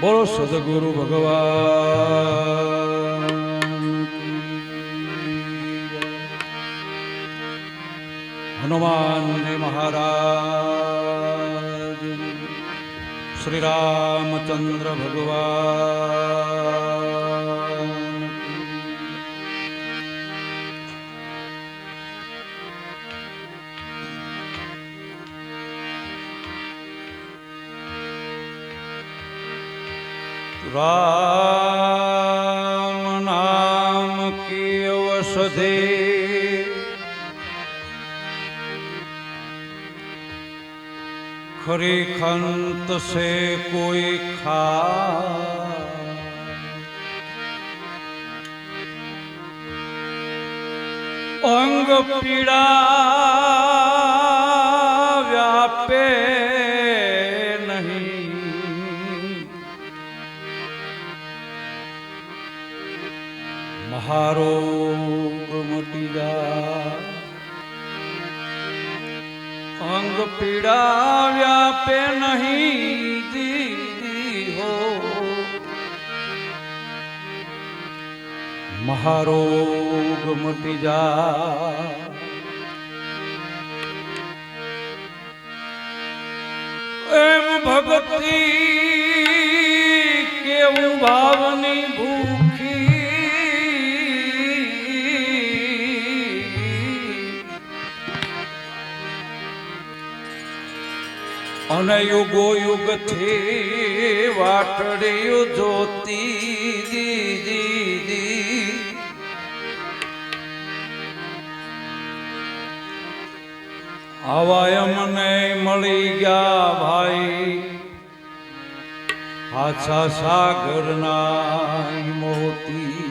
બોલો સદગુરુ ભગવાન. હનુમાન મહારાજ શ્રી રામચંદ્ર ભગવાન. રામ નામ કી ઔષધિ ખરી ખંત સે કોઈ ખા અંગ પીડા મહારોગ મટી જા અંગ પીડા વ્યાપે નહીં દીદી હો મહારોગ મટી જા એમ ભગતી કેવું ભાવની ભૂખી અને યુગો યુગથી વાટડિયું જોતી દીદી આવા મને મળી ગયા ભાઈ હાછા સાગરના મોતી.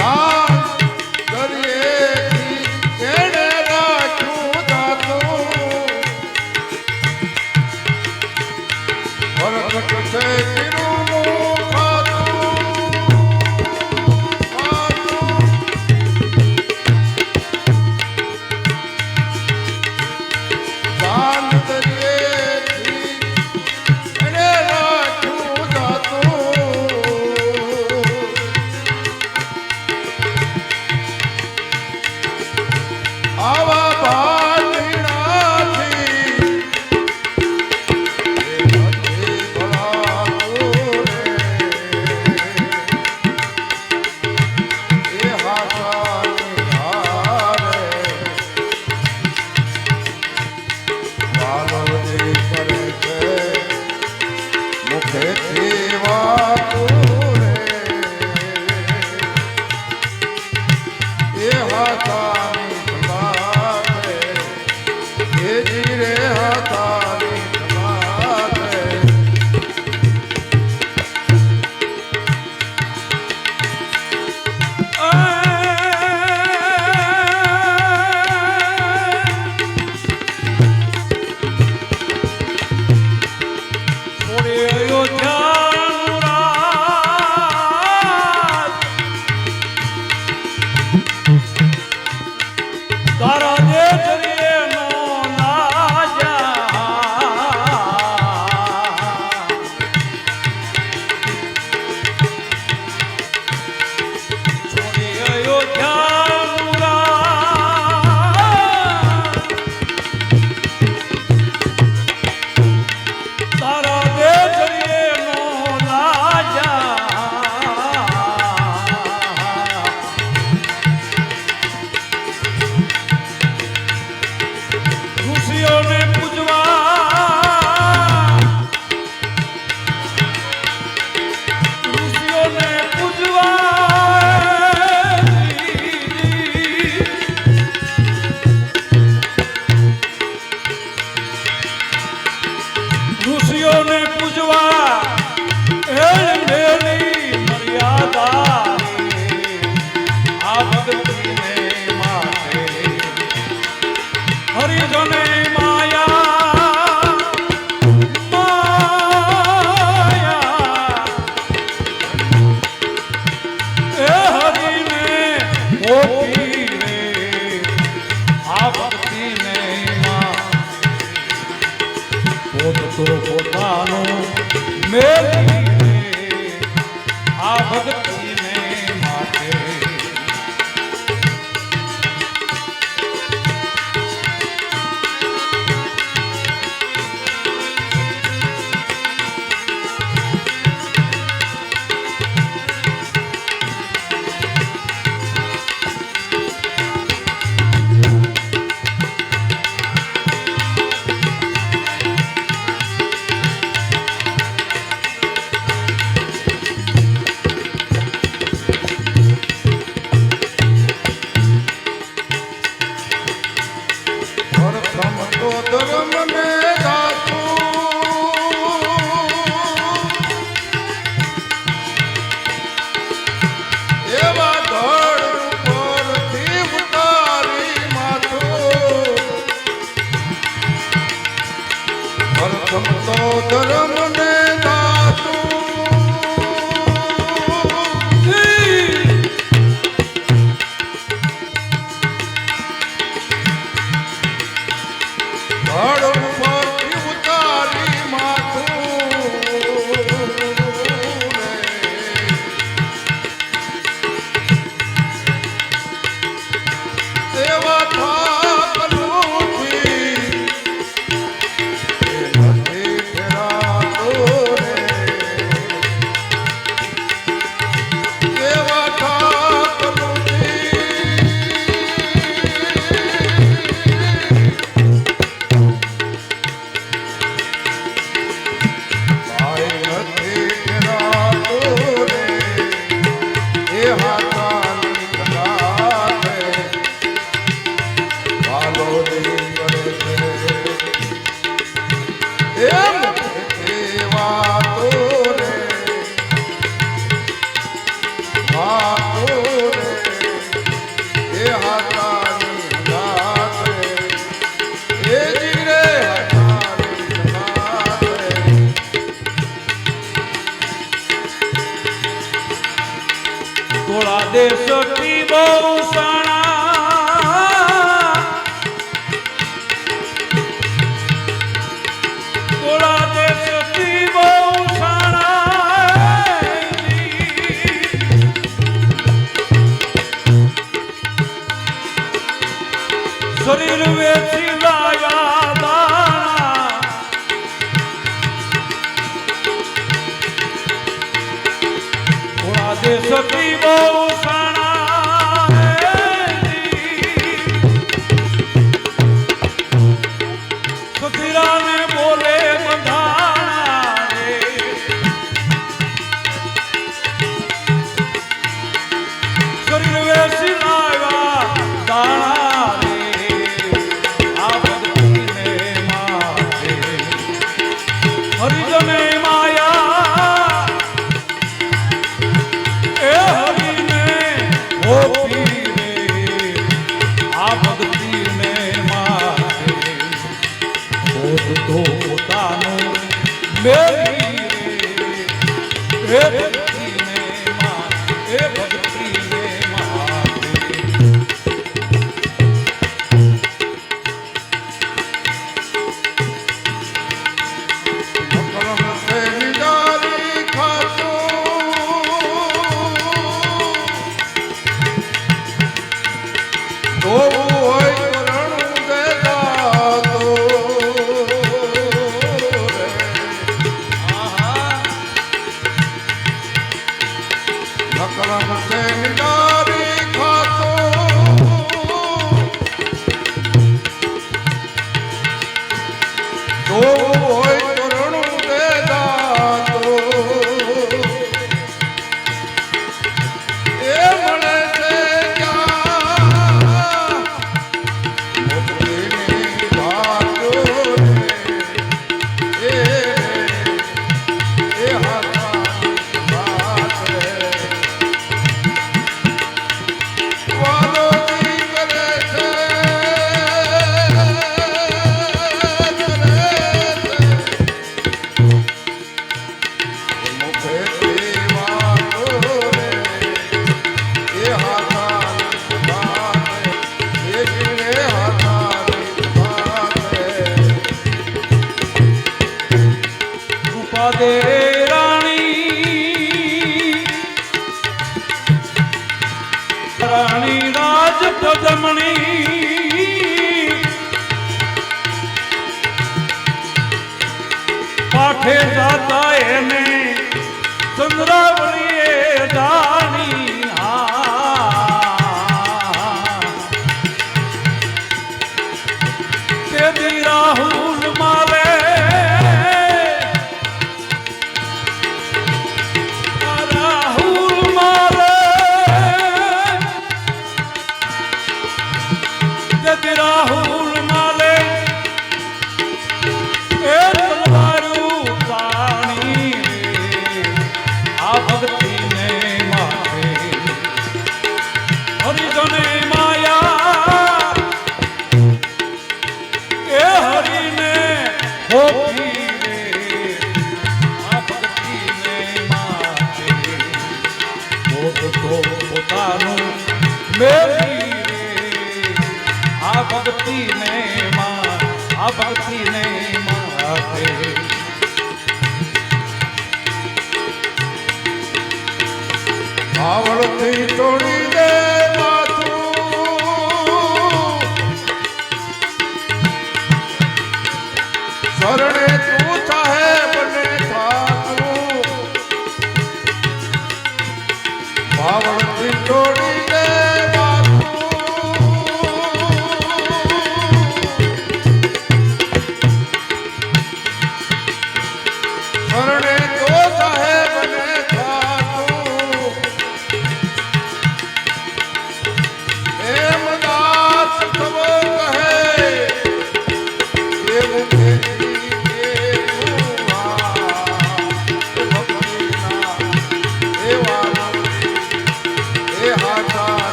God. શરીર વેચી લાયા દાણા. થોડા દેશથી બહુ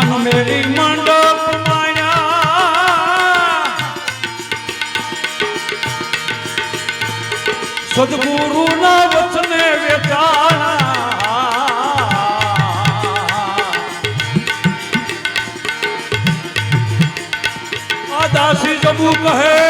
ભાન મેરી મંડપ સદગુરુ ના વચને વેચાણા. દાસી જબુ કહે